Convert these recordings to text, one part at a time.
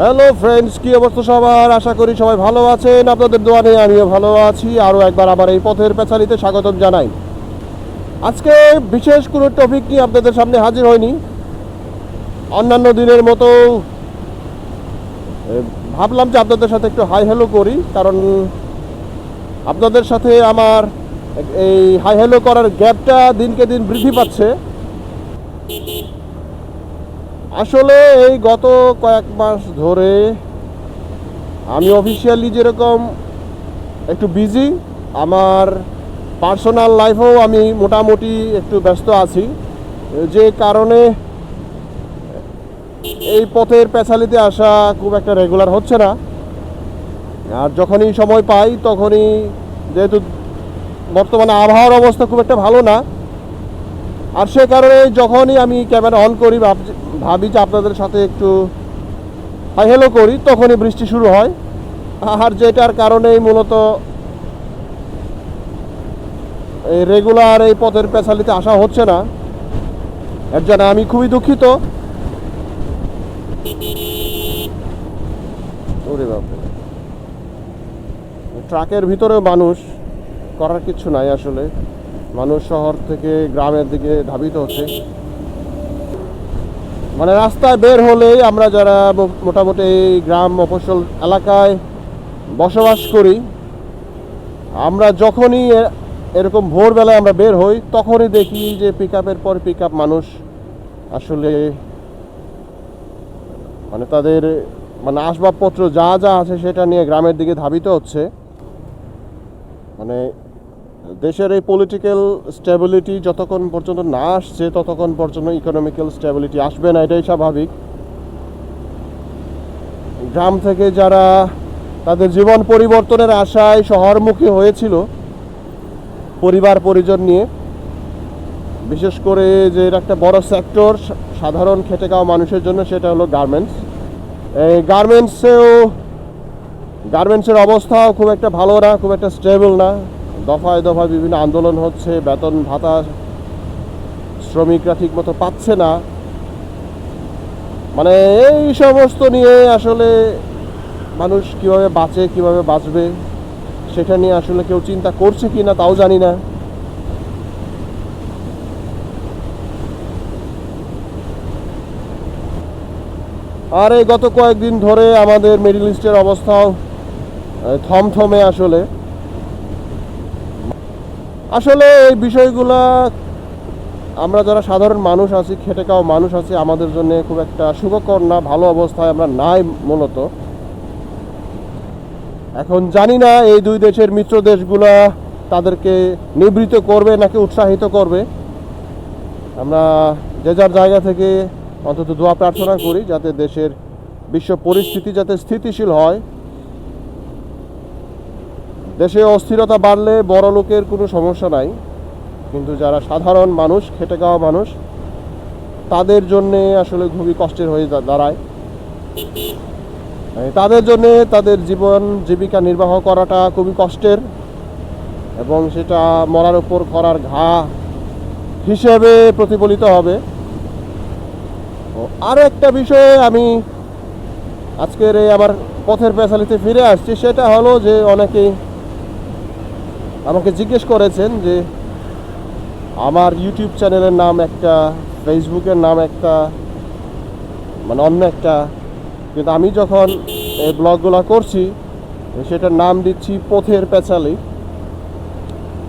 Hello friends কি অবস্থা সবার? আশা করি সবাই ভালো আছেন। আপনাদের দোয়ানে আমিও ভালো আছি। আরও একবার আবার এই পথের পেছালিতে স্বাগতম জানাই। আজকে বিশেষ কোনো টপিক নিয়ে আপনাদের সামনে হাজির হয়নি অন্যান্য দিনের মতো ভাবলাম যে আপনাদের সাথে একটু হাই হ্যালো করি, কারণ আপনাদের সাথে আমার এই হাই হ্যালো করার গ্যাপটা দিনকে দিন বৃদ্ধি পাচ্ছে। আসলে এই গত কয়েক মাস ধরে আমি অফিসিয়ালি যেরকম একটু বিজি আমার পার্সোনাল লাইফেও আমি মোটামুটি একটু ব্যস্ত আছি। যে কারণে এই পথের পেছালিতে আসা খুব একটা রেগুলার হচ্ছে না। আর যখনই সময় পাই, তখনই যেহেতু বর্তমানে আবহাওয়ার অবস্থা খুব একটা ভালো না আর সে কারণে যখনই আমি ক্যামেরা অন করি ভাবি যে আপনাদের সাথে একটু হাই হ্যালো করি, তখনই বৃষ্টি শুরু হয়। আর যেটার কারণেই মূলত এই রেগুলার এই পথের পেছালিতে আসা হচ্ছে না। এর জন্য আমি খুবই দুঃখিত। ট্রাকের ভিতরেও মানুষ করার কিছু নাই আসলে। মানুষ শহর থেকে গ্রামের দিকে ধাবিত হচ্ছে। মানে রাস্তায় বের হলেই আমরা যারা মোটামুটি গ্রাম মফস্বল এলাকায় বসবাস করি, আমরা যখনই এরকম ভোরবেলায় আমরা বের হই, তখনই দেখি যে পিক আপের পর পিক আপ মানুষ আসলে মানে তাদের মানে আসবাবপত্র যা যা আছে সেটা নিয়ে গ্রামের দিকে ধাবিত হচ্ছে। মানে দেশের এই পলিটিক্যাল স্টেবিলিটি যতক্ষণ পর্যন্ত না আসছে, ততক্ষণ পর্যন্ত ইকোনমিক্যাল স্টেবিলিটি আসবে না, এটাই স্বাভাবিক। গ্রাম থেকে যারা তাদের জীবন পরিবর্তনের আশায় শহরমুখী হয়েছিল, পরিবার পরিজন নিয়ে, বিশেষ করে যে একটা বড় সেক্টর সাধারণ খেটে খাওয়া মানুষের জন্য সেটা হলো গার্মেন্টস এই গার্মেন্টসেও গার্মেন্টসের অবস্থাও খুব একটা ভালো না, খুব একটা স্টেবল না। দফায় দফায় বিভিন্ন আন্দোলন হচ্ছে, বেতন ভাতা শ্রমিকরা ঠিকমতো পাচ্ছে না। মানে এই সমস্ত নিয়ে আসলে মানুষ কীভাবে বাঁচে, কীভাবে বাঁচবে, সেটা নিয়ে আসলে কেউ চিন্তা করছে কি না তাও জানি না। আর এই গত কয়েকদিন ধরে আমাদের মিডল ইস্টের অবস্থাও থমথমে আসলে। আসলে এই বিষয়গুলা আমরা যারা সাধারণ মানুষ আছি, খেটে খাওয়া মানুষ আছি, আমাদের জন্য খুব একটা সুখকর না, ভালো অবস্থায় আমরা নাই মূলত। এখন জানি না এই দুই দেশের মিত্র দেশগুলা তাদেরকে নিবৃত করবে নাকি উৎসাহিত করবে। আমরা যে যার জায়গা থেকে অন্তত দোয়া প্রার্থনা করি যাতে দেশের বিশ্ব পরিস্থিতি যাতে স্থিতিশীল হয়। দেশে অস্থিরতা বাড়লে বড় লোকের কোনো সমস্যা নাই কিন্তু যারা সাধারণ মানুষ খেটে খাওয়া মানুষ তাদের জন্যে আসলে খুবই কষ্টের হয়ে দাঁড়ায়। তাদের জন্যে তাদের জীবন জীবিকা নির্বাহ করাটা খুবই কষ্টের এবং সেটা মরার উপর করার ঘা হিসেবে প্রতিফলিত হবে। ও, আরও একটা বিষয়ে আমি আজকের এই আমার পথের পেশালিতে ফিরে আসছি সেটা হলো যে অনেকেই আমাকে জিজ্ঞেস করেছেন যে আমার ইউটিউব চ্যানেলের নাম একটা, ফেসবুকের নাম একটা মানে অন্য একটা। কিন্তু আমি যখন এই ব্লগগুলো করছি, সেটার নাম দিচ্ছি পথের পেঁচালি।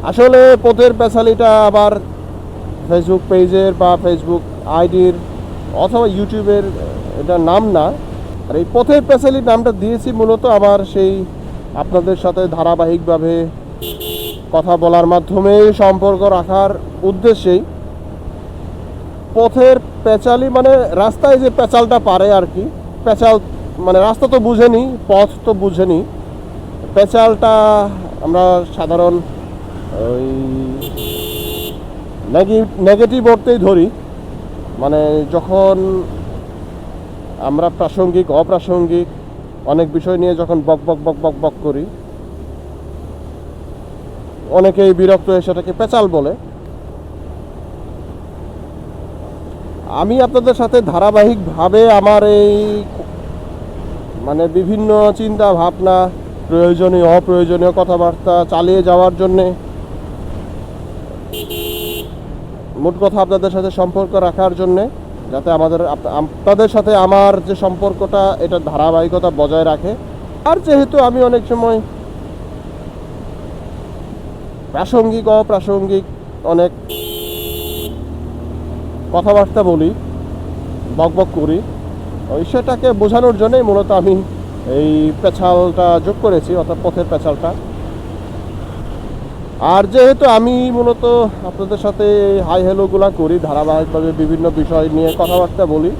আসলে পথের পেঁচালিটা আবার ফেসবুক পেজের বা ফেসবুক আইডির অথবা ইউটিউবের, এটা নাম না। আর এই পথের পেঁচালি নামটা দিয়েছি মূলত আমার সেই আপনাদের সাথে ধারাবাহিকভাবে কথা বলার মাধ্যমে সম্পর্ক রাখার উদ্দেশ্যেই পথের পেঁচালি মানে রাস্তায় যে পেঁচালটা পারে আর কি, পেঁচাল মানে রাস্তা তো বুঝেনি, পথ তো বুঝেনি। পেঁচালটা আমরা সাধারণ ওই নেগেটিভ অর্থেই ধরি। মানে যখন আমরা প্রাসঙ্গিক, অপ্রাসঙ্গিক অনেক বিষয় নিয়ে যখন বক বক বক বক বক করি অনেকেই বিরক্ত হয়ে সেটাকে পেঁচাল বলে। আমি আপনাদের সাথে ধারাবাহিকভাবে আমার এই মানে বিভিন্ন চিন্তা ভাবনা, প্রয়োজনীয়, অপ্রয়োজনীয় কথাবার্তা চালিয়ে যাওয়ার জন্যে মোট কথা আপনাদের সাথে সম্পর্ক রাখার জন্যে, যাতে আমাদের আপনাদের সাথে আমার যে সম্পর্কটা, এটা ধারাবাহিকতা বজায় রাখে। আর যেহেতু আমি অনেক সময় প্রাসঙ্গিক, অপ্রাসঙ্গিক অনেক কথাবার্তা বলি বকবক করি। ওই সেটাকে বোঝানোর জন্যই মূলত আমি এই পেছালটা যোগ করেছি, অর্থাৎ পথের পেছালটা আর যেহেতু আমি মূলত আপনাদের সাথে হাই হ্যালোগুলা করি, ধারাবাহিকভাবে বিভিন্ন বিষয় নিয়ে কথাবার্তা বলি,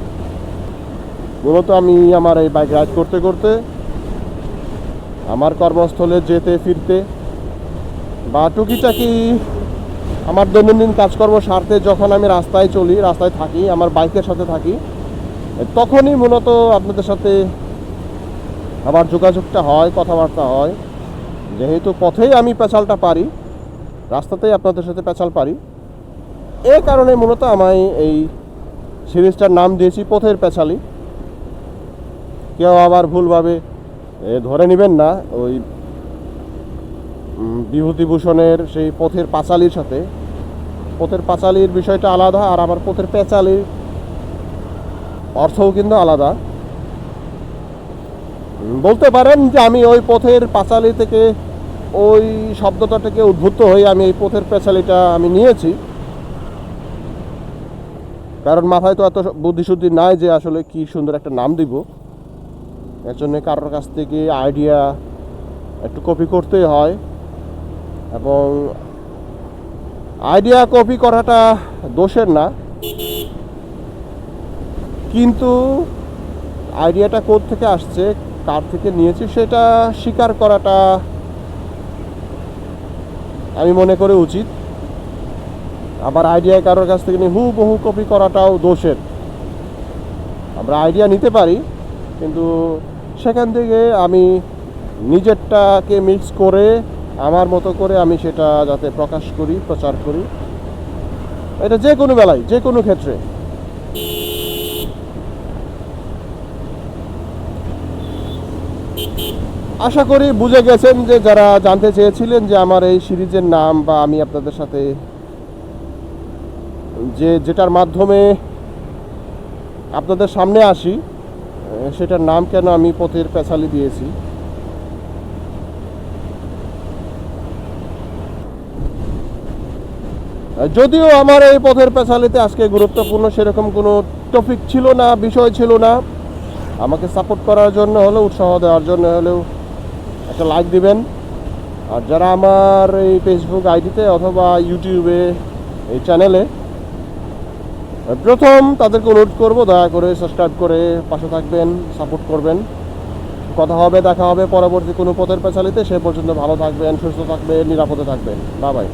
মূলত আমি আমার এই বাইক রাইড করতে করতে, আমার কর্মস্থলে যেতে ফিরতে বা টুকিটাকি আমার দৈনন্দিন কাজকর্ম সারতে যখন আমি রাস্তায় চলি, রাস্তায় থাকি, আমার বাইকের সাথে থাকি, তখনই মূলত আপনাদের সাথে আমার যোগাযোগটা হয়, কথাবার্তা হয়। যেহেতু পথেই আমি পেঁচালটা পারি, রাস্তাতেই আপনাদের সাথে পেঁচাল পারি। এ কারণে মূলত আমি এই সিরিজটার নাম দিয়েছি, পথের পেঁচালি। কেউ আবার ভুলভাবে ধরে নেবেন না, ওই বিভূতিভূষণের সেই পথের পাঁচালির সাথে। পথের পাঁচালির বিষয়টা আলাদা আর আমার পথের পেঁচালির অর্থও কিন্তু আলাদা। বলতে পারেন যে আমি ওই পথের পাঁচালি থেকে ওই শব্দটা থেকে উদ্ভূত হয়ে আমি এই পথের পেঁচালিটা আমি নিয়েছি। কারণ মাথায় তো এত বুদ্ধিশুদ্ধি নাই যে আসলে কি সুন্দর একটা নাম দিব। এর জন্য কারোর কাছ থেকে আইডিয়া একটু কপি করতেই হয়। এবং আইডিয়া কপি করাটা দোষের না। কিন্তু আইডিয়াটা কোথ থেকে আসছে, কার থেকে নিয়েছি, সেটা স্বীকার করাটা আমি মনে করি উচিত। আবার আইডিয়া কারোর কাছ থেকে হু বহু কপি করাটাও দোষের। আমরা আইডিয়া নিতে পারি, কিন্তু সেখান থেকে আমি নিজেরটাকে মিক্স করে আমার মতো করে আমি সেটা যাতে প্রকাশ করি, প্রচার করি। এটা যে কোনো বেলায়, যে কোনো ক্ষেত্রে। আশা করি বুঝে গেছেন যে যারা জানতে চেয়েছিলেন যে আমার এই সিরিজের নাম বা আমি আপনাদের সাথে যে যেটার মাধ্যমে আপনাদের সামনে আসি, সেটার নাম কেন আমি পথের পেছালি দিয়েছি। যদিও আমার এই পথের পেছালিতে আজকে গুরুত্বপূর্ণ সেরকম কোনো টপিক ছিল না, বিষয় ছিল না। আমাকে সাপোর্ট করার জন্য হলেও, উৎসাহ দেওয়ার জন্য হলেও একটা লাইক দিবেন। আর যারা আমার এই ফেসবুক আইডিতে অথবা ইউটিউবে এই চ্যানেলে প্রথম তাদেরকে অনুরোধ করব, দয়া করে সাবস্ক্রাইব করে পাশে থাকবেন সাপোর্ট করবেন। কথা হবে, দেখা হবে, পরবর্তী কোনো পথের পেছালিতে সে পর্যন্ত ভালো থাকবেন, সুস্থ থাকবেন, নিরাপদে থাকবেন। বা বাই